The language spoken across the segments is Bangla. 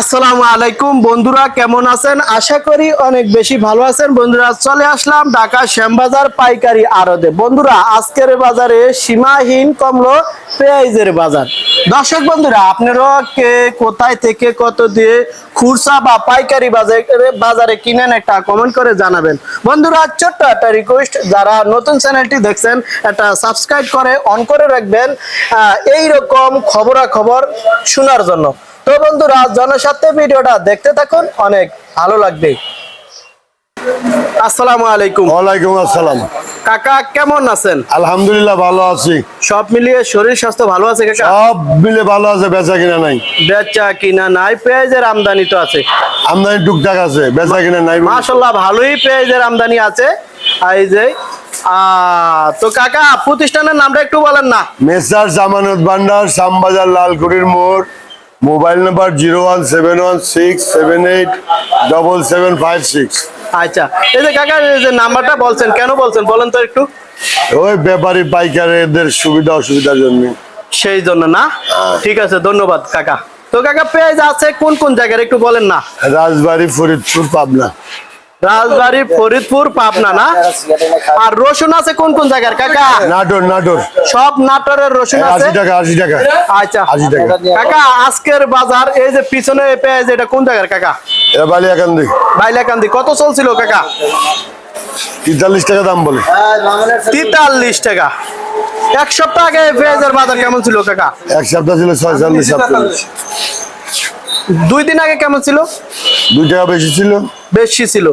আসসালামু আলাইকুম বন্ধুরা, কেমন আছেন? আশা করি অনেক বেশি ভালো আছেন। বন্ধুরা, চলে আসলাম ঢাকা শ্যামবাজার পাইকারি আড়তে। বন্ধুরা, আজকের বাজারে সীমাহীন কমলো পেঁয়াজের বাজার। দর্শক বন্ধুরা, আপনারা কে কোথায় থেকে কত দিয়ে খুরসা বা পাইকারি বাজারে বাজারে কিনেন একটা কমেন্ট করে জানাবেন। বন্ধুরা, ছোট্ট একটা রিকোয়েস্ট যারা নতুন চ্যানেলটি দেখছেন, একটা সাবস্ক্রাইব করে অন করে রাখবেন। এই রকম খবরাখবর শোনার জন্য। তো বন্ধুরা জনস্বার্থে ভিডিওটা দেখতে থাকুন অনেক ভালো লাগবে। আসসালামু আলাইকুম। ওয়ালাইকুম আসসালাম। কাকা কেমন আছেন? আলহামদুলিল্লাহ ভালো আছি। সব মিলিয়ে শরীর স্বাস্থ্য ভালো আছে কাকা? সব মিলে ভালো আছে বেচা কিনা নাই। বেচা কিনা নাই পেঁয়াজের আমদানি তো আছে। আমদানি টুকটাক আছে বেচা কিনা নাই। মাশাল্লাহ ভালোই পেঁয়াজের আমদানি আছে। এই যে তো কাকা প্রতিষ্ঠানের নামটা একটু বলেন না। মেসার জামানত ভান্ডার শ্যামবাজার লালকুড়ির মোড়। Mobile number zero one seven one six seven eight double seven five six. আচ্ছা এই যে কাকা এই যে নাম্বারটা বলছেন কেন বলছেন বলেন তো একটু। ওই ব্যাপারী পাইকারদের সুবিধা অসুবিধার জন্য। সেই জন্য না? ঠিক আছে ধন্যবাদ কাকা। তো কাকা পেঁয়াজ আছে কোন কোন জায়গার একটু বলেন না। রাজবাড়ি ফরিদপুর পাবনা। রাজবাড়ি ফরিদপুর পাবনা না? আর রসুন আছে কোন কোন জায়গার কাকা? নাটোর নাটোর। সব নাটোরের রসুন আছে? টাকা আশি টাকা। আচ্ছা। আশি টাকা। কাকা আজকের বাজার এই যে পিছনে পেঁয়াজ এটা কোন জায়গার কাকা? এ বালিয়াকান্দি। বাইলাকান্দি কত চলছিল কাকা? তেতাল্লিশ টাকা দাম বলে। তেতাল্লিশ টাকা। এক সপ্তাহ আগে পেঁয়াজের বাজার কেমন ছিল কাকা? এক সপ্তাহ ছিল ছয়চল্লিশ সাতচল্লিশ। দুই দিন আগে কেমন ছিল? দুই টাকা বেশি ছিল। বেশি ছিল।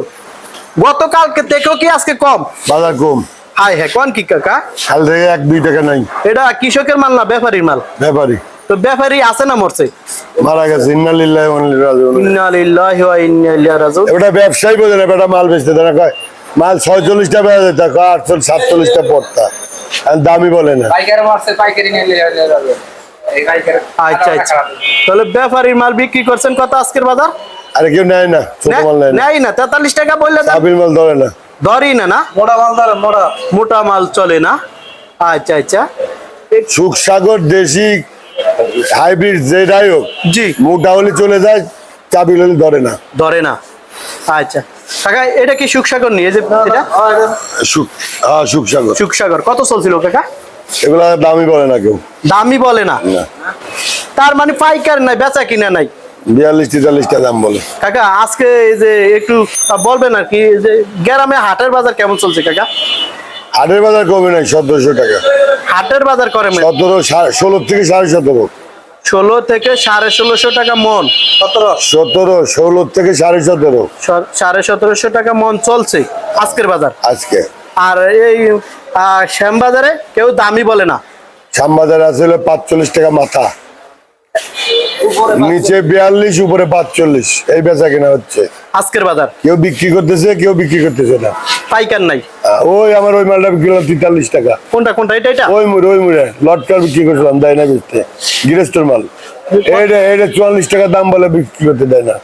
গতকালকে থেকেও কি আজকে কম? বাজার কম। হাই হ্যাঁ কোন কি কাকা? কাল থেকে এক দুই টাকা নাই। এটা কৃষকের মাল না ব্যাপারীর মাল? ব্যাপারী। তো ব্যাপারী আছে না মরছে? মারা গেছে। ইন্নালিল্লাহ ইন্না লিল্লাহি ওয়া ইন্না ইলাইহি রাজিউন। এটা ব্যবসায়ী বোঝে না বেটা মাল বেচতে দেয় না। কয় মাল ছয়চল্লিশটা বেড়া যেত কয় আটচল্লিশ সাতচল্লিশটা পড়তা। আর দামি বলে না। পাইকারি মারছে পাইকারি নিয়ে নিয়ে যাবে। এই পাইকারি আচ্ছা আচ্ছা। তাহলে ব্যাপারীর মাল বিক্রি করছেন কত আজকের বাজার? আরে কেউ নেয় না ছোট মাল নেয় না। নেই না তেতাল্লিশ টাকা বললে তো চাবির মাল ধরে না। ধরি না না? মোটা মাল ধরে মোটা। মোটা মাল চলে না? আচ্ছা আচ্ছা। সুখ সাগর দেশি হাইব্রিড যেটাই হোক জি। মোটা হলে চলে যায় চাবি হলে ধরে না। ধরে না। আচ্ছা। কাকা এটা কি সুখসাগর নিয়ে যে এটা? সুখ হ্যাঁ সুখ সাগর। সুখসাগর কত চলছিল কাকা? এগুলা দামি বলে না কেউ। দামি বলে না? না। তার মানে পাইকার নাই বেচা কিনা নাই। বিয়াল্লিশ তেতাল্লিশটা দাম বলে। কাকা আজকে এই যে একটু বলবেন আর কি যে গ্রামে হাটের বাজার কেমন চলছে কাকা? হাটের বাজার কমে নাই সতেরোশো টাকা। হাটের বাজার করে সতেরো ষোলো থেকে সাড়ে সতেরো। ষোলো থেকে সাড়ে ষোলোশো টাকা মন সতেরো? সতেরো ষোলো থেকে সাড়ে সতেরো। সাড়ে সতেরোশো টাকা মন চলছে আজকের বাজার? আজকে। আর এই শ্যামবাজারে কেউ দামি বলে না? শ্যামবাজার আছে পাঁচচল্লিশ টাকা মাথা। নিচে বিয়াল্লিশ উপরে পাঁচচল্লিশ। এই বেচা কেনা হচ্ছে। আজকের বাজার? কেউ বিক্রি করতেছে কেউ বিক্রি করতেছে না। পাইকার নাই? ওই আমার ওই মালটা বিক্রি করলাম তেতাল্লিশ টাকা। কোনটা কোনটা? এটা এটা? ওই মুড়ে ওই মুড়ে লটকার বিক্রি করছিলাম দেয় না বেচতে। গৃহস্থর মাল। এইটা এইটা চুয়াল্লিশ টাকা দাম বলে বিক্রি করতে দেয় না।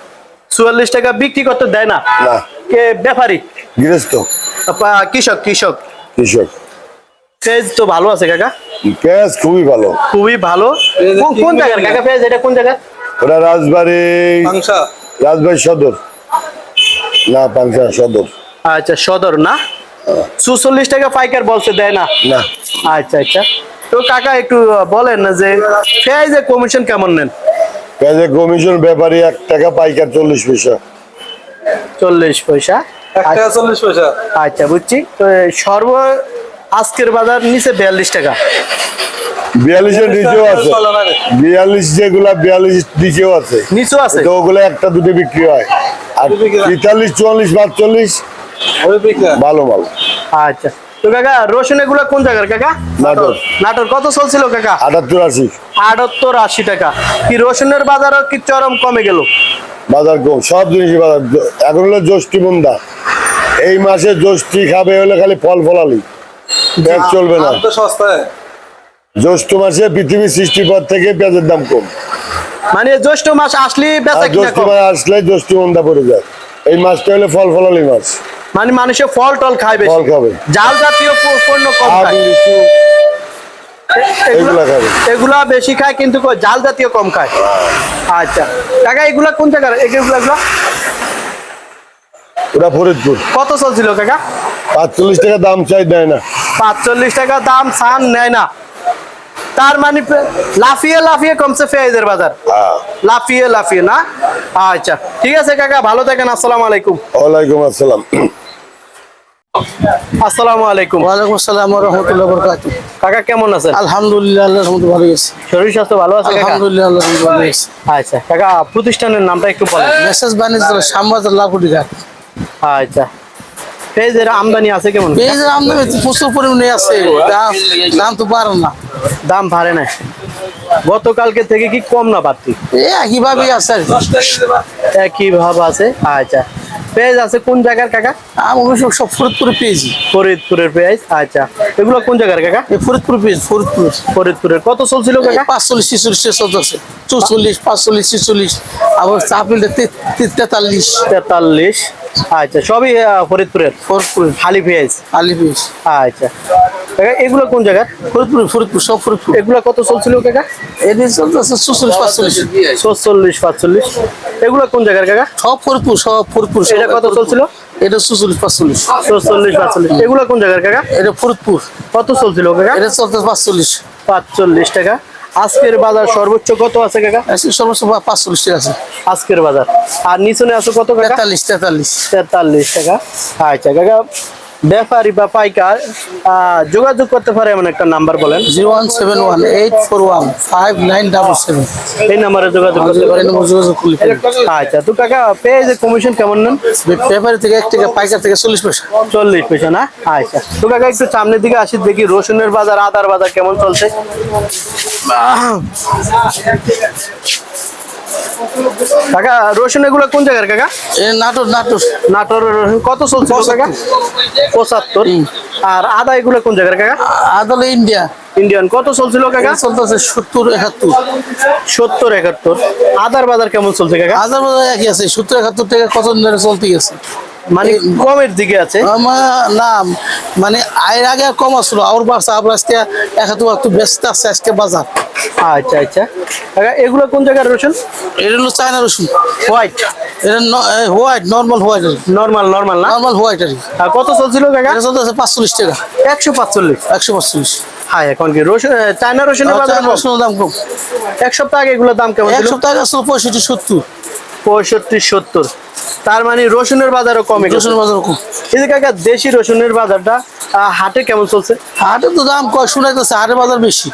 চুয়াল্লিশ টাকা বিক্রি করতে দেয় না? না। কে? ব্যাপারী? গৃহস্থ। কৃষক কৃষক। কৃষক। পেঁয়াজ তো ভালো আছে কাকা? পেঁয়াজ খুবই ভালো। খুবই ভালো। কোন- কোন জায়গার কাকা পেঁয়াজ এটা কোন জায়গা ওটা রাজবাড়ি রাজবাড়ি সদর। না পাংশা সদর। আচ্ছা সদর না? চুচল্লিশ টাকা পাইকার বলছে দেয় না? না। আচ্ছা আচ্ছা। তো কাকা একটু বলেন না যে পেঁয়াজের কমিশন কেমন নেন? পেঁয়াজের কমিশন ব্যাপারী এক টাকা পাইকার চল্লিশ পয়সা। চল্লিশ পয়সা। এক টাকা চল্লিশ পয়সা। আচ্ছা বুঝছি। তো সর্ব আজকের বাজার নিচে বিয়াল্লিশ টাকা। বিয়াল্লিশের নিচেও আছে। বিয়াল্লিশ যেগুলা বিয়াল্লিশ নিচেও আছে। নিচু আছে? তো ওগুলো একটা দুটো বিক্রি হয়। আর তেতাল্লিশ চুয়াল্লিশ পাঁচচল্লিশ ভালো মাল আচ্ছা। তো কাকা রসুন এগুলা কোন জায়গার কাকা? নাটোর। নাটোর। কত চলছিল কাকা? আটাত্তর আশি। আটাত্তর আশি টাকা। কি রসুনের বাজারও কি চরম কমে গেল? বাজার কম। সব বাজার। এখন হলো জ্যৈষ্ঠী বন্ধা এই মাসে জ্যৈষ্ঠী খাবে হলে খালি ফল ফলালি। ব্যাগ চলবে না। সস্তায় জ্যৈষ্ঠ মাসে পৃথিবীর সৃষ্টির পর থেকে পেঁয়াজের দাম কম। মানে জ্যৈষ্ঠ মাস আসলে বেচা কিনা জ্যৈষ্ঠ মাস আসলে জ্যৈষ্ঠী বন্ধা পড়ে যায়। এই হলে ফল ফলালি মাস। মানে মানুষে ফল টল খায় বেশি। ফল খাবে। জাল জাতীয় পণ্য কম খায়। এগুলা খাবে। বেশি খায় কিন্তু জাল জাতীয় কম খায়। আচ্ছা। কাকা এগুলা কোন জায়গার? এগুলা ফরিদপুর। কত চলছিল কাকা? পাঁচচল্লিশ টাকা দাম চাই দেয় না। পাঁচচল্লিশ টাকা দাম সান নেয় না। তার মানে লাফিয়ে লাফিয়ে কমছে পেঁয়াজের বাজার। হ্যাঁ। লাফিয়ে লাফিয়ে না? আচ্ছা ঠিক আছে কাকা ভালো থাকেন আসসালামু আলাইকুম। ওয়ালাইকুম আসসালাম। আসসালামু আলাইকুম। ওয়ালাইকুম আসসালাম রহমতুল্লাহ কাকা কেমন আছেন? আলহামদুলিল্লাহ আল্লাহ রহমত ভালো গেছে শরীর স্বাস্থ্য ভালো আছে কাকা? আলহামদুলিল্লাহ আল্লাহ রহমত ভালো আচ্ছা কাকা প্রতিষ্ঠানের নামটা একটু বলেন। মেসেজ বাণিজ্য শ্যামবাজার লাকুটি ঘাট। আচ্ছা। পেঁয়াজের আমদানি আছে কেমন? পেঁয়াজের আমদানি প্রচুর পরিমাণে আছে। দাম তো পারেন না। দাম ভারে না। গতকালকে থেকে কি কম না এই একইভাবেই আছে আর কি। ভাব আছে? আচ্ছা। পেঁয়াজ আছে কোন জায়গার কাকা? আমি সব ফরিদপুরে পেয়েছি। ফরিদপুরের পেঁয়াজ আচ্ছা। এগুলো কোন জায়গার কাকা? ফরিদপুর পেয়েছি ফরিদপুর। ফরিদপুরের। কত চলছিল কাকা? পাঁচচল্লিশ ছিচল্লিশ চলতেছে চৌচল্লিশ পাঁচচল্লিশ ছিচল্লিশ। আবার চাপিলটা তেতাল্লিশ। তেতাল্লিশ। আচ্ছা সবই ফরিদপুরের? ফরিদপুর। হালি পেঁয়াজ আলি পেয়েছি আচ্ছা। কাকা এগুলো কোন জায়গার? ফরিদপুর ফরিদপুর সব ফরিদপুর। এগুলো কত চলছিল কাকা চলতেছে চৌচল্লিশ পাঁচচল্লিশ। পাঁচচল্লিশ। এগুলো কোন জায়গার কাকা? সব ফরিদপুর সব ফরিদপুর এটা কত চলছিল? এটা চৌচল্লিশ পাঁচচল্লিশ। ছচল্লিশ পাঁচচল্লিশ। এগুলো কোন জায়গার কাকা? এটা ফরিদপুর। কত চলছিল কাকা এটা চলতে পাঁচচল্লিশ। পাঁচচল্লিশ টাকা। আজকের বাজার সর্বোচ্চ কত আছে কাকা? সর্বোচ্চ পাঁচচল্লিশ টাকা আছে। আজকের বাজার। আর নিচনে আছে কত কাকা? তেতাল্লিশ তেতাল্লিশ। তেতাল্লিশ টাকা। আচ্ছা কাকা ব্যাপারী বা পাইকার যোগাযোগ করতে পারে এমন একটা নাম্বার বলেন। Zero one seven one eight four one five nine double seven. এই নাম্বারে যোগাযোগ করতে পারেন। যোগাযোগ আচ্ছা তো কাকা পেঁয়াজের কমিশন কেমন নেন? পেপার থেকে এক টাকা পাইকার থেকে চল্লিশ পয়সা। চল্লিশ পয়সা না? আচ্ছা তো কাকা একটু সামনের দিকে আসি দেখি রসুনের বাজার আদার বাজার কেমন চলছে? কাকা রসুন এগুলো কোন জায়গার কাকা? নাটোর নাটোর। নাটোর রসুন। কত চলছে কাকা? পঁচাত্তর। আর আদা এগুলো কোন জায়গার কাকা? আদা ইন্ডিয়া। ইন্ডিয়ান। কত চলছিল কাকা? চলতেছে সত্তর একাত্তর। সত্তর একাত্তর। আদার বাজার কেমন চলছে কাকা? আদার বাজার একই আছে সত্তর একাত্তর টাকা কত ধরে চলতে গেছে? মানে কমের দিকে আছে? না মানে আয়ের আগে কম আসলো আর বাড়ছে আবার আজকে একাত্তর একটু ব্যস্ত আছে আজকে বাজার। আচ্ছা আচ্ছা। এগুলো কোন জায়গার রসুন? এটা হলো চায়না রসুন। হোয়াইট? এটা white normal white normal normal না? নর্মাল হোয়াইট আর আর কত চলছিল কাকা এটা চলতেছে পাঁচচল্লিশ টাকা। একশো পাঁচচল্লিশ? একশো পাঁচচল্লিশ। হ্যাঁ এখন কি রসুন চায়না রসুনের রসুনের দাম কম এক সপ্তাহ আগে এগুলোর দাম কেমন এক সপ্তাহ আগে পঁয়ষট্টি সত্তর। পঁয়ষট্টি সত্তর। তার মানে রসুনের বাজারও কমে রসুনের বাজার কম। এই যে কাকা দেশি রসুনের বাজারটা হাটে কেমন চলছে? হাটে তো দাম শুনাইতেছে হাটের বাজার বেশি।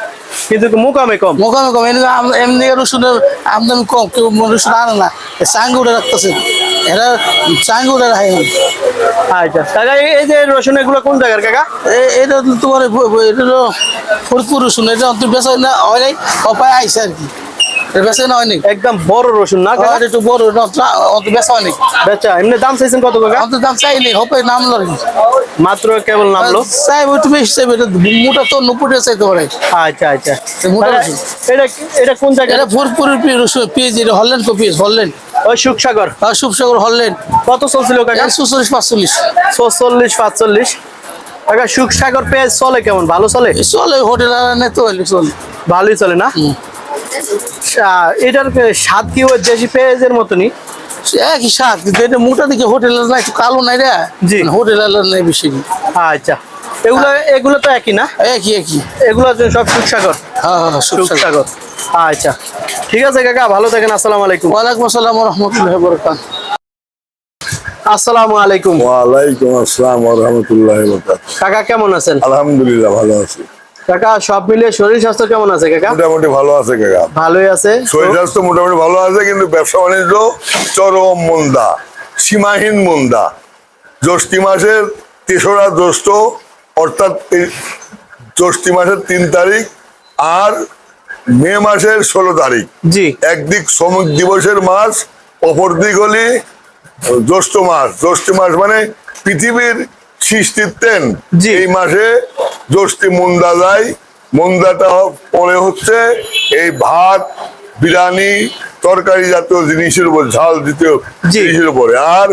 কিন্তু মুকামে কম। মোকামে কম এমনি রসুনের আমদানি কম কেউ রসুন আনে না। চাঙ্গে উঠে রাখতেছে। এরা চাঙ্গে উঠে রাখে। আচ্ছা কাকা এই- যে রসুন এগুলো কোন জায়গার কাকা? এটা তোমার এটা ফরিদপুর রসুন এটা অন্ত বেচা না হয় নাই অপায় আইসে আর কি। বেচা একদম বড় রসুন না কাকা একটু বড় বেচা হয় নাই বেচা এমনি দাম চাইছেন কত কাকা অন্ত দাম হবে নামলো মাত্র কেবল নামলো মোটা তো টাকা চাইতে পারে। আচ্ছা আচ্ছা। এটা এটা কোন জায়গা এটা ওই সুখসাগর। শুভসাগর হললেন কত চলছিল কাকা? পাঁচচল্লিশ। পাঁচচল্লিশ। কাকা সুখসাগর পেঁয়াজ চলে কেমন? ভালো চলে? চলে হোটেল নেই চলে। ভালোই চলে না? এটার স্বাদ কি ওই দেশি পেঁয়াজের মতনই? একই স্বাদ কিন্তু এটা মোটা দিকে হোটেল না একটু কালো নাই রে। জি। নাই বেশি। আচ্ছা এগুলো এগুলো তো একই না? একই একই। এগুলো সব সুখসাগর? হ্যাঁ হ্যাঁ সুখসাগর। সুখসাগর। আচ্ছা ঠিক আছে কাকা ভালো থাকেন আসসালামু আলাইকুম। ওয়ালাইকুম আসসালাম রহমতুল্লাহ বরকাত আসসালামু আলাইকুম। ওয়ালাইকুম আসসালাম রহমতুল্লাহ কাকা কেমন আছেন? আলহামদুলিল্লাহ ভালো আছি। কাকা সব মিলিয়ে শরীর স্বাস্থ্য কেমন আছে কাকা? মোটামুটি ভালো আছে কাকা। ভালোই আছে? শরীর স্বাস্থ্য মোটামুটি ভালো আছে কিন্তু ব্যবসা বাণিজ্য চরম মন্দা সীমাহীন মন্দা। জ্যৈষ্ঠী মাসের তেসরা জ্যৈষ্ঠ অর্থাৎ জ্যৈষ্ঠী মাসের তিন তারিখ আর মে মাসের ষোলো তারিখ। জি। একদিক শ্রমিক দিবসের মাস অপর দিক হলি জ্যৈষ্ঠ মাস। জ্যৈষ্ঠ মাস মানে পৃথিবীর সৃষ্টিত্বেন জি। এই মাসে জ্যৈষ্ঠী মুন্দা যায় মুন্দাটা পরে হচ্ছে এই ভাত বিরিয়ানি তরকারি জাতীয় জিনিসের উপর ঝাল জি। জিনিসের উপরে। আর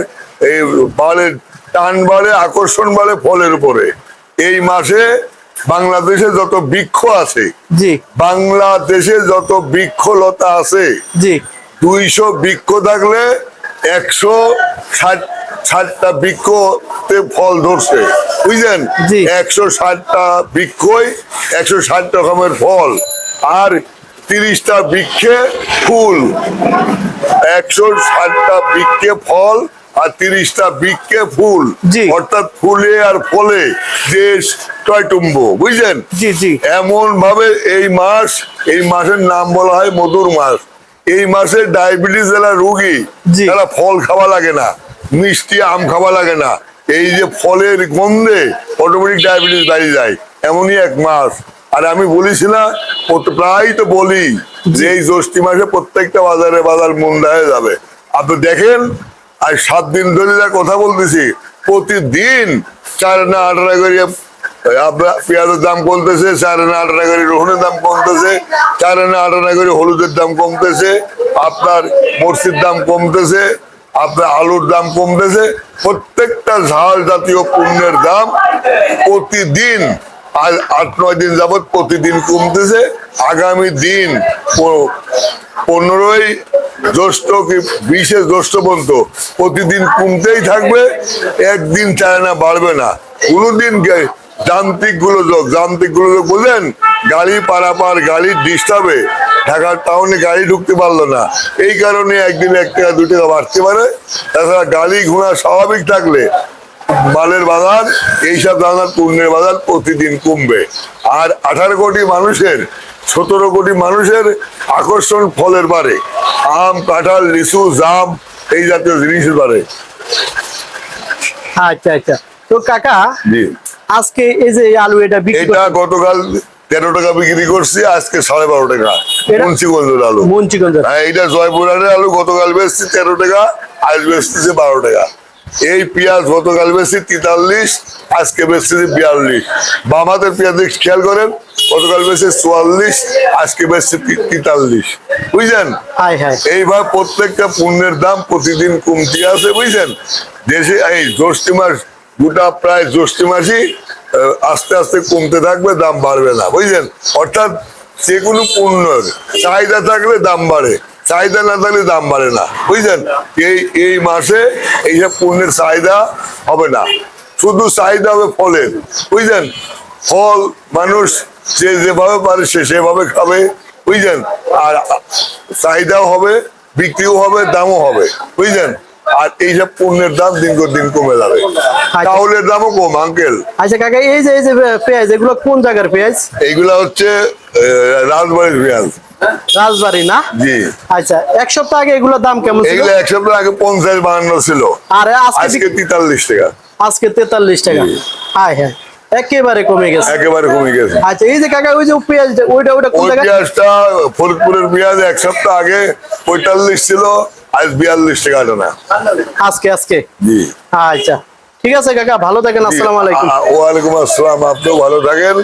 এই বাড়ে টান বাড়ে আকর্ষণ বাড়ে ফলের উপরে। এই মাসে বাংলাদেশে যত বৃক্ষ আছে বাংলাদেশে যত বৃক্ষলতা আছে জি। দুইশো বৃক্ষ থাকলে একশো ষাট ষাটটা বৃক্ষতে ফল ধরছে। বুঝলেন। একশো ষাটটা বৃক্ষই একশো ষাট রকমের ফল আর তিরিশটা বৃক্ষে ফুল। একশো ষাটটা বৃক্ষে ফল আর তিরিশটা বৃক্ষে ফুল। অর্থাৎ ফুলে আর ফলে দেশ টয়টুম্ব বুঝলেন? জি জি। এমন ভাবে এই মাস এই মাসের নাম বলা হয় মধুর মাস। এই মাসে ডায়াবেটিস যারা রুগী। তারা ফল খাওয়া লাগে না মিষ্টি আম খাওয়া লাগে না। এই যে ফলের গন্ধে অটোমেটিক ডায়াবেটিস দাঁড়িয়ে যায়। এমনই এক মাস। আর আমি বলিছি না প্রায় তো বলি যে এই জ্যৈষ্ঠী মাসে প্রত্যেকটা বাজারে বাজার মন্দা হয়ে যাবে। আপনি দেখেন আর সাত দিন ধরে যা কথা বলতেছি, প্রতিদিন চার না আঠারো করে পেঁয়াজের দাম কমতেছে, চার আনা আট আনা করে রসুনের দাম কমতেছে, চার আনা আট আনা করে হলুদের দাম কমতেছে, আপনার মরসির দাম কমতেছে আপনার আলুর দাম কমতেছে, প্রত্যেকটা ঝাল জাতীয় পণ্যের দাম প্রতিদিন, আজ আট, নয় দিন যাবৎ প্রতিদিন কমতেছে। আগামী দিন পনেরোই জ্যৈষ্ঠ কি বিশে জ্যৈষ্ঠ পর্যন্ত প্রতিদিন কমতেই থাকবে, একদিন চায়না বাড়বে না। কোনোদিন যান্ত্রিক গোলযোগ যান্ত্রিক গোলযোগ বুঝলেন গাড়ি পারাপার গাড়ির ডিস্টার্বে ঢাকার টাউনে গাড়ি ঢুকতে পারল না। এই কারণে একদিন এক টাকা দু টাকা বাড়তে পারে। তাছাড়া গাড়ি ঘোড়া স্বাভাবিক থাকলে মালের বাজার এইসব দানার পণ্যের বাজার প্রতিদিন কমবে। আর আঠারো কোটি মানুষের সতেরো কোটি মানুষের আকর্ষণ ফলের বাড়ে আম কাঁঠাল লিচু জাম এই জাতীয় জিনিসের বাড়ে আচ্ছা আচ্ছা। তো কাকা জি। আজকে এই যে আলু এটা বিক্রি এটা গতকাল তেরো টাকা বিক্রি করছি আজকে সাড়ে বারো টাকা। এটা- মুন্সিগঞ্জের আলু। মুন্সিগঞ্জ হ্যাঁ এইটা জয়পুরের আলু গতকাল বেচছি তেরো টাকা আজ বেচতেছে বারো টাকা। এই পেঁয়াজ গতকাল বেচছি তেতাল্লিশ আজকে বেচতেছে বিয়াল্লিশ। বাম হাতের পেঁয়াজ খেয়াল করেন গতকাল বেচছে চুয়াল্লিশ আজকে তি- তেতাল্লিশ। বুঝছেন এইভাবে প্রত্যেকটা পণ্যের দাম প্রতিদিন কমতে আছে বুঝছেন দেশে এই জ্যৈষ্ঠ মাস গোটা প্রায় জ্যৈষ্ঠ মাসই আস্তে আস্তে কমতে থাকবে, দাম বাড়বে না বুঝছেন অর্থাৎ যে কোনো পণ্যের চাহিদা থাকলে দাম বাড়ে, চাহিদা না থাকলে দাম বাড়ে না, বুঝলেন? এই এই মাসে এইসব পণ্যের চাহিদা হবে না, শুধু চাহিদা হবে ফলের, বুঝলেন? ফল মানুষ যে যেভাবে পারে সে সেভাবে খাবে, বুঝলেন? আর চাহিদাও হবে, বিক্রিও হবে, দামও হবে, বুঝলেন? আর এইসব পণ্যের দাম দিন দিন কমে যাবে। চাউলের দামও কম আঙ্কেল। আচ্ছা কাকা এই যে এই যে পেঁয়াজ এগুলো কোন জায়গার পেঁয়াজ? এইগুলা হচ্ছে রাজবাড়ির পেঁয়াজ। রাজবাড়ি না? জি। আচ্ছা এক সপ্তাহ আগে এগুলোর দাম কেমন ছিল? এগুলো এক সপ্তাহ আগে পঞ্চাশ বাহান্ন ছিল। আর আজকে আজকে তেতাল্লিশ টাকা। আজকে তেতাল্লিশ টাকা। হ্যাঁ হ্যাঁ। একেবারে কমে গেছে। একেবারে কমে গেছে। আচ্ছা এই যে কাকা ওই যে পেঁয়াজ ওইটা ওইটা কোন জায়গায়? পেঁয়াজটা ফরিদপুরের পেঁয়াজ এক সপ্তাহ আগে পঁয়তাল্লিশ ছিল আজ বিয়াল্লিশ টাকা না আজকে আজকে? জি। আচ্ছা। ঠিক আছে কাকা ভালো থাকেন আসসালামু আলাইকুম। ওয়ালাইকুম আসসালাম আপনিও ভালো থাকেন।